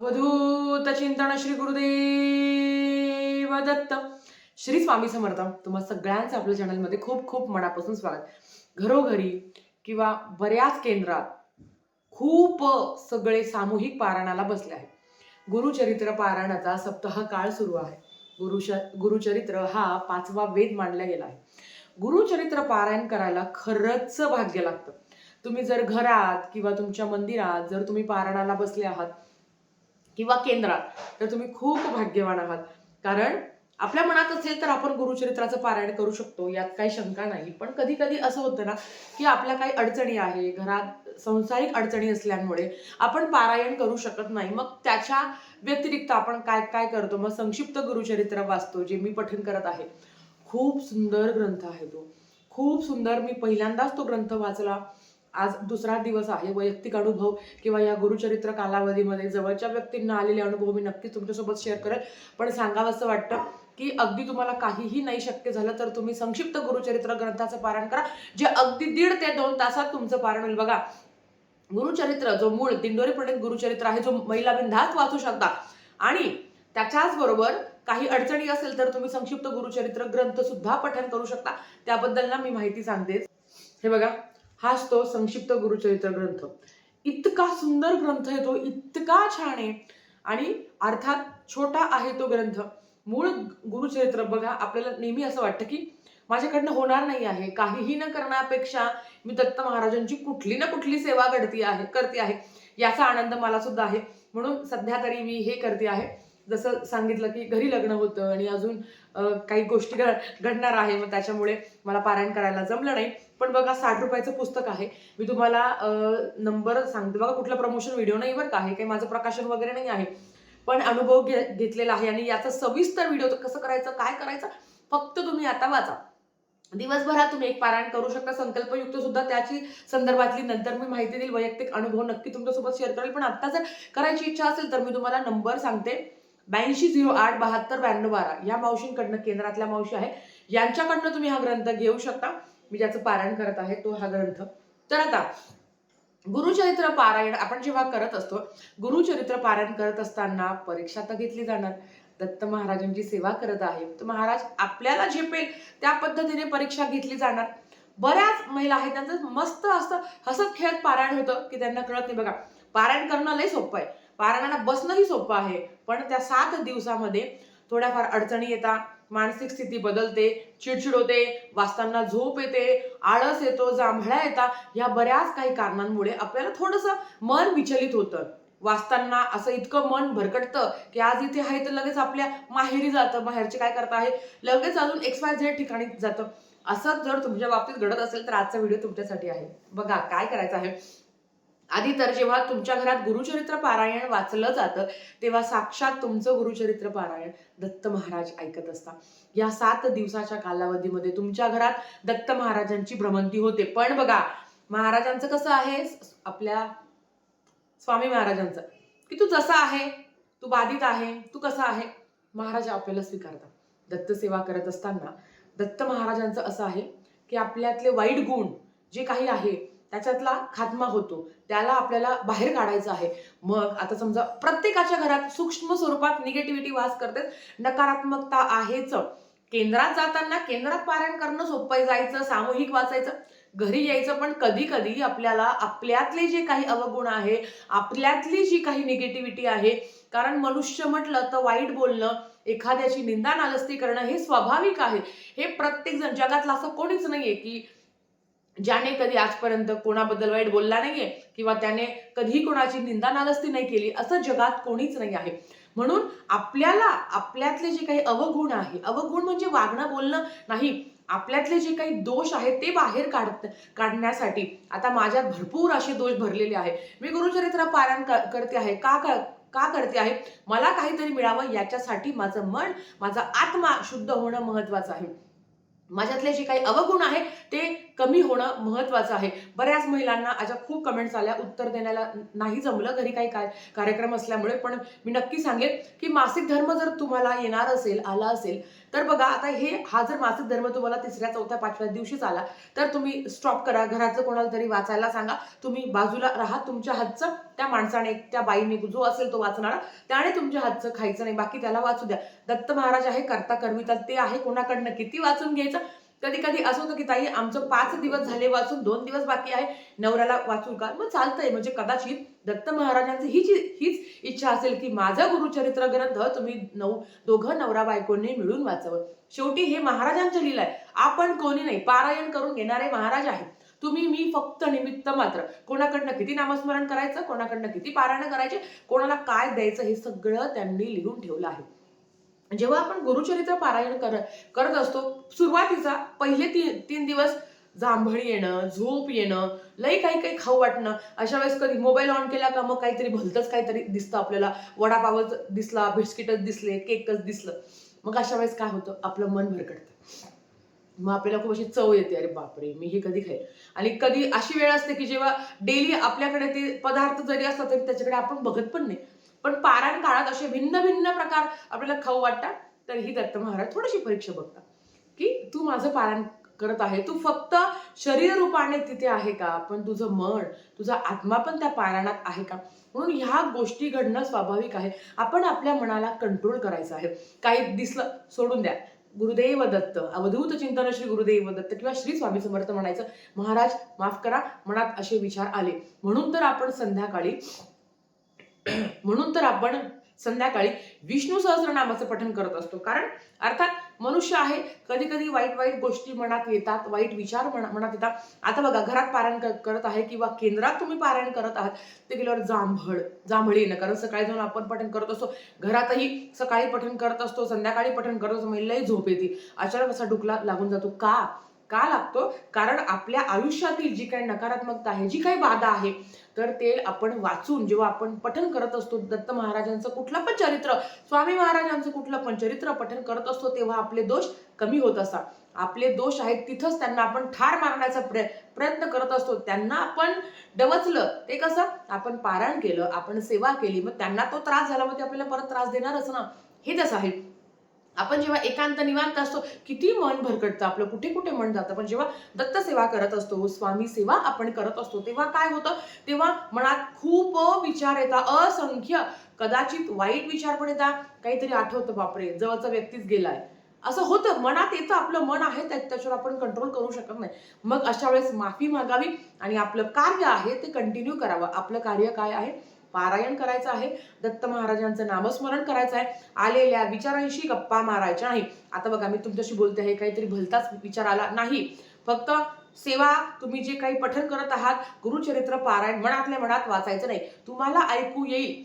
वधूत चिंतन श्री गुरुदेव दत्त. श्री स्वामी समर्थ. तुम्हा सगळ्यांचं आपल्या चॅनलमध्ये खूप खूप मनापासून स्वागत. घरोघरी किंवा बऱ्याच केंद्रात खूप सगळे सामूहिक पारायणाला बसले आहे गुरुचरित्र पारायणाचा सप्ताह काळ सुरू आहे. गुरुश गुरुचरित्र हा पाचवा वेद मानला गेला आहे. गुरुचरित्र पारायण करायला खरंच भाग्य लागतं. तुम्ही जर घरात किंवा तुमच्या मंदिरात जर तुम्ही पारायणाला बसले आहात किंवा केंद्रात तर तुम्ही खूप भाग्यवान आहात. कारण आपल्या मनात असेल तर आपण गुरुचरित्राचं पारायण करू शकतो यात काही शंका नाही. पण कधी कधी असं होतं ना की आपल्या काही अडचणी आहे घरात संसारिक अडचणी असल्यामुळे आपण पारायण करू शकत नाही. मग त्याच्या व्यतिरिक्त आपण काय काय करतो? मग संक्षिप्त गुरुचरित्र वाचतो जे मी पठण करत आहे. खूप सुंदर ग्रंथ आहे तो. खूप सुंदर मी पहिल्यांदाच तो ग्रंथ वाचला. आज दुसरा दिवस आहे वैयक्तिक अनुभव किंवा या गुरुचरित्र कालावधीमध्ये जवळच्या व्यक्तींना आलेले अनुभव मी नक्कीच तुमच्यासोबत शेअर करेल. पण सांगावं असं वाटतं की अगदी तुम्हाला काहीही नाही शक्य झालं तर तुम्ही संक्षिप्त गुरुचरित्र ग्रंथाचं पारण करा जे अगदी दीड ते दोन तासात तुमचं पारण होईल. बघा गुरुचरित्र जो मूळ दिंडोरी पंडित गुरुचरित्र आहे जो महिला बिनधास्त वाचू शकता. आणि त्याच्याच बरोबर काही अडचणी असेल तर तुम्ही संक्षिप्त गुरुचरित्र ग्रंथ सुद्धा पठन करू शकता. त्याबद्दल ना मी माहिती सांगतेच. हे बघा हाच तो संक्षिप्त गुरुचरित्र ग्रंथ. इतका सुंदर ग्रंथ आहे तो इतका छान आहे. आणि अर्थात छोटा आहे तो ग्रंथ. मूळ गुरुचरित्र बघा आपल्याला नेहमी असं वाटतं की माझ्याकडनं होणार नाही आहे. काहीही न करण्यापेक्षा मी दत्त महाराजांची कुठली ना कुठली सेवा घडती आहे करते आहे. याचा आनंद मला सुद्धा आहे. म्हणून सध्या तरी मी हे करते आहे. जसं सांगितलं की घरी लग्न होतं आणि अजून काही गोष्टी घड- घडणार आहे. मग त्याच्यामुळे मला पारायण करायला जमलं नाही. पण बघा साठ रुपयाचं पुस्तक आहे. मी तुम्हाला नंबर सांगते. बघा कुठलं प्रमोशन व्हिडिओ नाही बरं का? आहे काही माझं प्रकाशन वगैरे नाही आहे. पण अनुभव घे घेतलेला आहे. आणि याचा सविस्तर व्हिडिओ कसं करायचं काय करायचं? फक्त तुम्ही आता वाचा. दिवसभरात तुम्ही एक पारायण करू शकता. संकल्पयुक्त सुद्धा त्याची संदर्भातली नंतर मी माहिती देईल. वैयक्तिक अनुभव नक्की तुमच्यासोबत शेअर करेल. पण आता जर करायची इच्छा असेल तर मी तुम्हाला नंबर सांगते. ब्याऐंशी झिरो आठ बहात्तर ब्याण्णव बारा. या मावशींकडनं केंद्रातल्या मावशी आहे यांच्याकडनं तुम्ही हा ग्रंथ घेऊ शकता. मी ज्याचं पारायण करत आहे तो हा ग्रंथ. तर आता गुरुचरित्र पारायण आपण जेव्हा करत असतो गुरुचरित्र पारायण करत असताना परीक्षा तर घेतली जाणार. दत्त महाराजांची सेवा करत आहे. तर महाराज आपल्याला झेपेल त्या पद्धतीने परीक्षा घेतली जाणार. बऱ्याच महिला आहेत त्यांचं मस्त असं हसत खेळत पारायण होतं की त्यांना कळत नाही. बघा पारायण करणं लय सोपं आहे. पारायणाला बसणंही सोपं आहे. पण त्या सात दिवसामध्ये थोड्याफार अडचणी येतात. मानसिक स्थिती बदलते चिडचिड होते वाचताना झोप येते आळस येतो जांभळ्या येतात या बऱ्याच काही कारणांमुळे आपल्याला थोडंसं मन विचलित होतं. वाचताना असं इतकं मन भरकटतं की आज इथे आहे तर लगेच आपल्या माहेरी जातं. माहेरचे काय करता आहे? लगेच अजून एक्स वाय झेड ठिकाणी जातं. असं जर तुमच्या बाबतीत घडत असेल तर आजचा व्हिडिओ तुमच्यासाठी आहे. बघा काय करायचं आहे? आधी तर जेव्हा तुमच्या घरात गुरुचरित्र पारायण वाचलं जातं तेव्हा साक्षात तुमचं गुरुचरित्र पारायण दत्त महाराज ऐकत असता या सात दिवसाच्या कालावधीमध्ये तुमच्या घरात दत्त महाराजांची भ्रमंती होते. पण बघा महाराजांचं कसं आहे? आपल्या स्वामी महाराजांचं. की तू जसा आहे तू बाधित आहे तू कसा आहे? महाराज आपल्याला स्वीकारतात. दत्त सेवा करत असताना दत्त महाराजांचं असं आहे की आपल्यातले वाईट गुण जे काही आहे त्याच्यातला खात्मा होतो. त्याला आपल्याला बाहेर काढायचं आहे. मग आता समजा प्रत्येकाच्या घरात सूक्ष्म स्वरूपात निगेटिव्हिटी वास करते. नकारात्मकता आहेच. केंद्रात जाताना केंद्रात पारायण करणं सोपं जायचं सामूहिक वाचायचं. घरी यायचं पण कधी कधी आपल्याला आपल्यातले जे काही अवगुण आहे आपल्यातली जी काही निगेटिव्हिटी आहे कारण मनुष्य म्हटलं तर वाईट बोलणं एखाद्याची निंदा नालस्ती करणं हे स्वाभाविक आहे. हे प्रत्येक जण जगातलं असं कोणीच नाहीये की ज्याने कधी आजपर्यंत कोणाबद्दल वाईट बोलला नाहीये किंवा त्याने कधी कोणाची निंदा नालस्ती नाही केली असं जगात कोणीच नाही आहे. म्हणून आपल्याला आपल्यातले जे काही अवगुण आहे अवगुण म्हणजे वागणं बोलणं नाही. आपल्यातले जे काही दोष आहेत ते बाहेर काढत काढण्यासाठी. आता माझ्यात भरपूर असे दोष भरलेले आहे मी गुरुचरित्र पारायण क- करते आहे. का का करते आहे? मला काहीतरी मिळावं याच्यासाठी माझं मन माझा आत्मा शुद्ध होणं महत्वाचं आहे. माझ्यातले जे काही अवगुण आहे ते कमी होणं महत्वाचं आहे. बऱ्याच महिलांना अशा खूप कमेंट्स आल्या. उत्तर देण्याला नाही जमलं घरी काही काय कार्यक्रम असल्यामुळे. पण मी नक्की सांगेन की मासिक धर्म जर तुम्हाला येणार असेल आला असेल तर बघा आता हे हा जर मासिक धर्म तुम्हाला तिसऱ्या चौथ्या पाचव्या दिवशीच आला तर तुम्ही स्टॉप करा. घराचं कोणाला तरी वाचायला सांगा. तुम्ही बाजूला राहा. तुमच्या हातचं त्या माणसाने त्या बाईने जो असेल तो वाचणारा त्याने तुमच्या हातचं खायचं नाही. बाकी त्याला वाचू द्या. दत्त महाराज आहे करता कर्मिता ते आहे. कोणाकडनं किती वाचून घ्यायचं? कधी कधी असं होतं की ताई आमचं पाच दिवस झाले वाचून दोन दिवस बाकी आहे नवऱ्याला वाचू का? मग चालतंय. म्हणजे कदाचित दत्त महाराजांची हीच हीच इच्छा असेल की माझं गुरुचरित्र ग्रंथ तुम्ही नऊ दोघं नवरा बायकोंनी मिळून वाचावं. शेवटी हे महाराजांचं लिहिलं आहे. आपण कोणी नाही. पारायण करून घेणारे महाराज आहेत. तुम्ही मी फक्त निमित्त मात्र. कोणाकडनं किती नामस्मरण करायचं? कोणाकडनं किती पारायण करायचे? कोणाला काय द्यायचं? हे सगळं त्यांनी लिहून ठेवलं आहे. जेव्हा आपण गुरुचरित्र पारायण कर करत असतो सुरुवातीचा पहिले तीन तीन दिवस जांभळी येणं झोप येणं लई काही काही खाऊ वाटणं अशा वेळेस कधी मोबाईल ऑन केला का मग काहीतरी भलतंच काहीतरी दिसतं आपल्याला. वडापावच दिसला बिस्किटच दिसले केकच दिसलं. मग अशा वेळेस काय होतं? आपलं मन भरकटतं. मग आपल्याला खूप अशी चव येते. अरे बापरे मी हे कधी खाईल? आणि कधी अशी वेळ असते की जेव्हा डेली आपल्याकडे ते पदार्थ जरी असतात तरी त्याच्याकडे आपण बघत पण नाही. पण पारायण काळात असे भिन्न भिन्न प्रकार आपल्याला खाऊ वाटतात तर ही दत्त महाराज थोडीशी परीक्षा बघतात. की तू माझं पारायण करत आहे तू फक्त शरीर रूपाने तिथे आहे का? पण तुझं मन तुझा आत्मा पण त्या पारायणात आहे का? म्हणून ह्या गोष्टी घडणं स्वाभाविक आहे. आपण आपल्या मनाला कंट्रोल करायचं आहे. काही दिसलं सोडून द्या. गुरुदेव दत्त अवधूत चिंतन श्री गुरुदेव दत्त किंवा श्री स्वामी समर्थ म्हणायचं महाराज माफ करा मनात असे विचार आले. म्हणून तर आपण संध्याकाळी म्हणून तर आपण संध्याकाळी विष्णू सहस्रनामाचं पठण करत असतो. कारण अर्थात मनुष्य आहे कधी कधी वाईट वाईट गोष्टी मनात येतात वाईट विचार मनात येतात. आता बघा घरात पारायण करत आहे किंवा केंद्रात तुम्ही पारायण करत आहात ते गेल्यावर जांभळ जांभळी येणं. कारण सकाळी जाऊन आपण पठण करत असतो. घरातही सकाळी पठण करत असतो संध्याकाळी पठण करत असतो म्हणजे महिलाही झोप येते. अचानक असा डुकला लागून जातो. का? का लागतो. कारण आपल्या आयुष्यातील जी काही नकारात्मकता आहे जी काही बाधा आहे तर ते आपण वाचून जेव्हा आपण पठन करत असतो दत्त महाराजांचं कुठलं पण चरित्र स्वामी महाराजांचं कुठलं पण चरित्र पठन करत असतो तेव्हा आपले दोष कमी होत असतात. आपले दोष आहेत तिथंच त्यांना आपण ठार मारण्याचा प्रय प्रयत्न करत असतो. त्यांना आपण डवचलं ते कसं? आपण पारायण केलं आपण सेवा केली मग त्यांना तो त्रास झाला मग ते आपल्याला परत त्रास देणारच ना. हे तसं आहे. आपण जेव्हा एकांत निवांत असतो किती मन भरकटतं आपलं कुठे कुठे मन जातं. पण जेव्हा दत्तसेवा करत असतो स्वामी सेवा आपण करत असतो तेव्हा काय होतं? तेव्हा मनात खूप विचार येतात. असंख्य कदाचित वाईट विचार पण येतात. काहीतरी आठवतं बापरे जवळचा व्यक्तीच गेलाय. असं होतं. मनात येतं आपलं मन आहे त्या- त्याच्यावर आपण कंट्रोल करू शकत नाही. मग अशा वेळेस माफी मागावी आणि आपलं कार्य आहे ते कंटिन्यू करावं. आपलं कार्य काय आहे? पारायण करायचं आहे. दत्त महाराजांचं नामस्मरण करायचं आहे. आलेल्या विचारांशी गप्पा मारायच्या नाही आता बघा मी तुमच्याशी बोलते आहे. काहीतरी भलताच विचार आला नाही. फक्त सेवा तुम्ही जे काही पठन करत आहात गुरुचरित्र पारायण मनातल्या मनात वाचायचं नाही. तुम्हाला ऐकू येईल.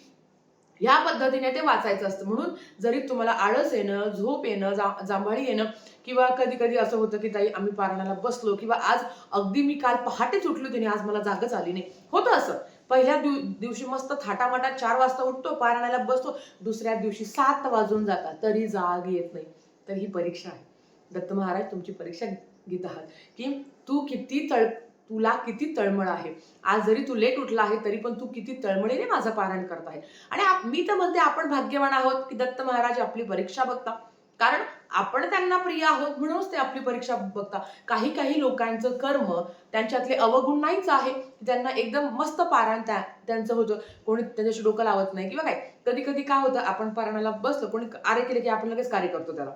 या पद्धतीने ते वाचायचं असतं. म्हणून जरी तुम्हाला आळस येणं झोप येणं जा जांभळी येणं किंवा कधी कधी असं होतं की ताई आम्ही पारायणाला बसलो किंवा आज अगदी मी काल पहाटेच उठलो तिने आज मला जागच आली नाही. होतं असं. पहिल्या दिव दिवशी मस्त थाटामाटात चार वाजता उठतो पारायणाला बसतो दुसऱ्या दिवशी सात वाजून जातात तरी जाग येत नाही. तर ही परीक्षा आहे. दत्त महाराज तुमची परीक्षा घेत आहात. की तू किती तळ तुला किती तळमळ आहे. आज जरी तू लेट उठला आहे तरी पण तू किती तळमळीने माझं पारायण करत आहे. आणि मी तर म्हणते आपण भाग्यवान आहोत की दत्त महाराज आपली परीक्षा बघता. कारण आपण त्यांना प्रिय आहोत म्हणूनच ते आपली परीक्षा बघता काही काही लोकांचं कर्म त्यांच्यातले अवगुण नाहीच आहे. त्यांना एकदम मस्त पारायण त्या त्यांचं होतं. कोणी त्यांच्याशी डोकं लावत नाही किंवा काय. कधी कधी काय होतं आपण पारायणाला बसलो कोणी आरे केले की आपण लगेच कार्य करतो त्याला.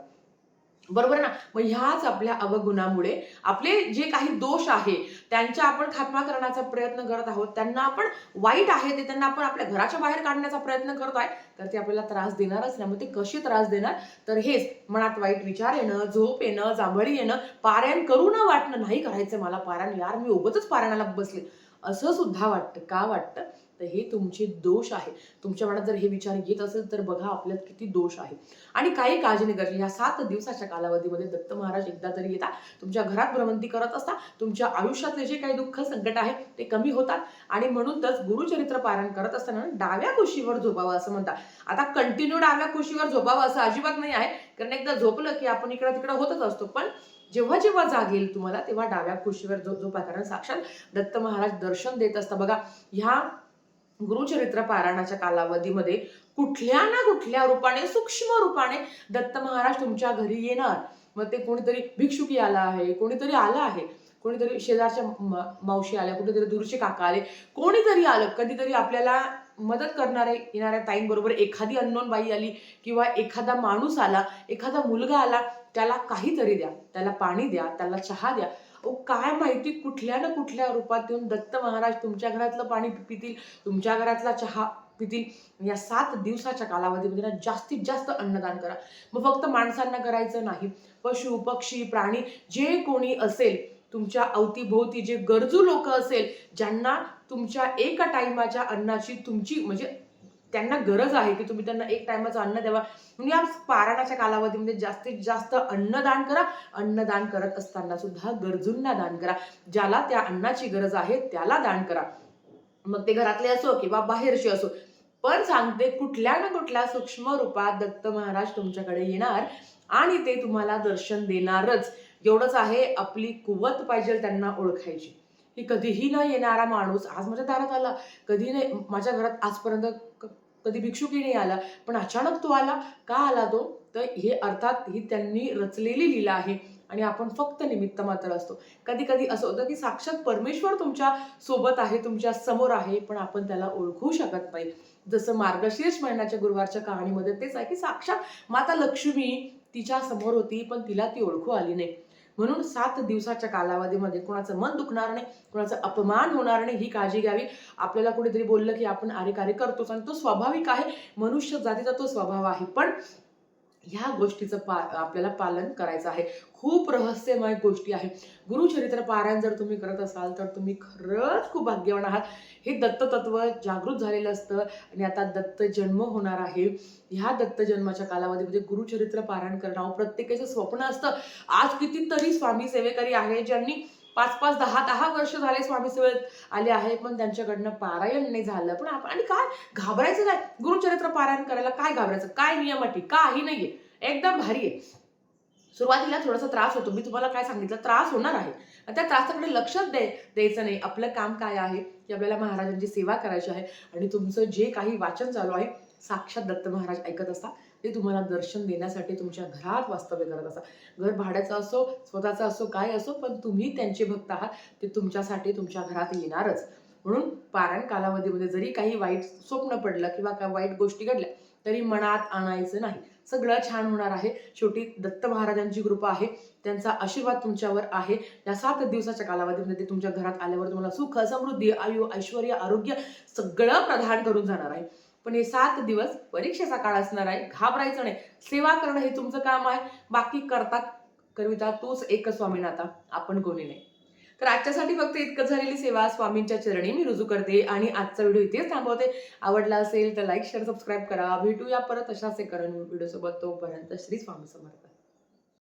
बरोबर ना? मग ह्याच आपल्या अवगुणामुळे आपले जे काही दोष आहे त्यांच्या आपण खात्मा करण्याचा प्रयत्न करत आहोत. त्यांना आपण वाईट आहे ते त्यांना आपण आपल्या घराच्या बाहेर काढण्याचा प्रयत्न करत आहे तर ते आपल्याला त्रास देणारच नाही. मग ते कसे त्रास देणार? तर हेच मनात वाईट विचार येणं झोप येणं जांभळी येणं पारायण करू न वाटणं नाही करायचं मला पारायण यार मी उगतच पारायणाला बसले. असं सुद्धा वाटतं. का वाटतं? तर हे तुमचे दोष आहे. तुमच्या मनात जर हे विचार येत असेल तर बघा आपल्यात किती दोष आहे. आणि काही काळजी नाही करायची. या सात दिवसाच्या कालावधीमध्ये दत्त महाराज एकदा तरी येतात. तुमच्या घरात भ्रमंती करत असता तुमच्या आयुष्यातले जे काही दुःख संकट आहे ते कमी होतात. आणि म्हणून तर गुरुचरित्र पारायण करत असताना डाव्या कुशीवर झोपावं असं म्हणतात. आता कंटिन्यू डाव्या कुशीवर झोपावं असं अजिबात नाही आहे. कारण एकदा झोपलं की आपण इकडं तिकडं होतच असतो. पण जेव्हा जेव्हा जागेल तुम्हाला तेव्हा डाव्या खुशीवर झोपा. कारण साक्षात दत्त महाराज दर्शन देत असता बघा ह्या गुरुचरित्र पारायणाच्या कालावधीमध्ये कुठल्या ना कुठल्या रूपाने सूक्ष्म रूपाने दत्त महाराज तुमच्या घरी येणार. मग ते कोणीतरी भिक्षुकी आला आहे कोणीतरी आलं आहे. कोणीतरी शेजारच्या मावशी आल्या कुठेतरी दूरचे काका आले. कोणीतरी आलं कधीतरी आपल्याला मदत करणारे येणाऱ्या ताईंबरोबर एखादी अननोन बाई आली किंवा एखादा माणूस आला एखादा मुलगा आला त्याला काहीतरी द्या. त्याला पाणी द्या त्याला चहा द्या. अहो काय माहिती कुठल्या ना कुठल्या रूपात येऊन दत्त महाराज तुमच्या घरातलं पाणी पितील तुमच्या घरातला चहा पितील. या सात दिवसाच्या कालावधीमध्ये ना जास्तीत जास्त अन्नदान करा. मग फक्त माणसांना करायचं नाही. पशु पक्षी प्राणी जे कोणी असेल तुमच्या अवतीभोवती जे गरजू लोक असेल ज्यांना तुमच्या एका टाईमाच्या अन्नाची तुमची म्हणजे त्यांना गरज आहे की तुम्ही त्यांना एक टायमाचं अन्न द्यावा. म्हणजे या पारायणाच्या कालावधीमध्ये जास्तीत जास्त अन्नदान करा. अन्नदान करत असताना सुद्धा गरजूंना दान करा. ज्याला त्या अन्नाची गरज आहे त्याला दान करा. मग ते घरातले असो किंवा बाहेरचे असो. पण सांगते कुठल्या ना कुठल्या सूक्ष्म रूपात दत्त महाराज तुमच्याकडे येणार आणि ते तुम्हाला दर्शन देणारच. एवढंच आहे आपली कुवत पाहिजे त्यांना ओळखायची. की कधीही न येणारा माणूस आज माझ्या दारात आला. कधी नाही माझ्या घरात आजपर्यंत कधी भिक्षुकी नाही आला पण अचानक तो आला. का आला तो? तर हे अर्थात ही त्यांनी रचलेली लीला आहे आणि आपण फक्त निमित्त मात्र असतो. कधी कधी असं होतं की साक्षात परमेश्वर तुमच्यासोबत आहे तुमच्यासमोर आहे पण आपण त्याला ओळखू शकत नाही. जसं मार्गशीर्ष महिन्याच्या गुरुवारच्या कहाणीमध्ये तेच आहे की साक्षात माता लक्ष्मी तिच्या समोर होती पण तिला ती ओळखू आली नाही. म्हणून सात दिवसाच्या कालावधीमध्ये म्हणजे कोणाचं मन दुखणार नाही कोणाचा अपमान होणार नाही ही काळजी घ्यावी. आपल्याला कुठेतरी बोललं की आपण आरे कार्य करतोच आणि तो स्वाभाविक आहे. मनुष्य जातीचा तो स्वभाव आहे. पण ह्या गोष्टीचं पा आपल्याला पालन करायचं आहे. खूप रहस्यमय गोष्टी आहे. गुरुचरित्र पारायण जर तुम्ही करत असाल तर तुम्ही खरंच खूप भाग्यवान आहात. हे दत्ततत्व जागृत झालेलं असतं आणि आता दत्त जन्म होणार आहे. ह्या दत्त जन्माच्या कालावधीमध्ये म्हणजे गुरुचरित्र पारायण करणं प्रत्येकाचं स्वप्न असतं. आज कितीतरी स्वामी सेवेकरी आहे ज्यांनी पाच पाच दहा दहा वर्ष झाले स्वामी सेवेत आले आहे पण त्यांच्याकडनं पारायण नाही झालं. पण आपण आणि काय? घाबरायचं नाही गुरुचरित्र पारायण करायला काय घाबरायचं? काय नियम अटी? काही नाहीये. एकदम भारी आहे. सुरुवातीला थोडासा त्रास होतो. मी तुम्हाला काय सांगितलं? त्रास होणार आहे. आणि त्या त्रासाकडे लक्षच द्याय द्यायचं नाही. आपलं काम काय आहे? की आपल्याला महाराजांची सेवा करायची आहे. आणि तुमचं जे काही वाचन चालू आहे साक्षात दत्त महाराज ऐकत असता ते तुम्हाला दर्शन देण्यासाठी तुमच्या घरात वास्तव्य करत असतात. घर भाड्याचं असो स्वतःचं असो काय असो पण तुम्ही त्यांचे भक्त आहात ते तुमच्यासाठी तुमच्या घरात येणारच. म्हणून पारायण कालावधीमध्ये जरी काही वाईट स्वप्न पडलं किंवा काय वाईट गोष्टी घडल्या तरी मनात आणायचं नाही. सगळं छान होणार आहे. शेवटी दत्त महाराजांची कृपा आहे. त्यांचा आशीर्वाद तुमच्यावर आहे. या सात दिवसाच्या कालावधीमध्ये ते तुमच्या घरात आल्यावर तुम्हाला सुख समृद्धी आयु ऐश्वर आरोग्य सगळं प्रधान करून जाणार आहे. पण हे सात दिवस परीक्षेचा काळ असणार आहे. घाबरायचं नाही. सेवा करणं हे तुमचं काम आहे. बाकी करता कविता तोच एक स्वामीनाथा. आपण कोणी नाही. तर आजच्यासाठी फक्त इतकं झालेली सेवा. स्वामींच्या चरणी मी रुजू करते आणि आजचा व्हिडिओ इथेच थांबवते. आवडला असेल तर लाईक शेअर सबस्क्राईब करा. भेटूया परत अशाच एका व्हिडिओ सोबत तोपर्यंत श्री स्वामी समर्थ.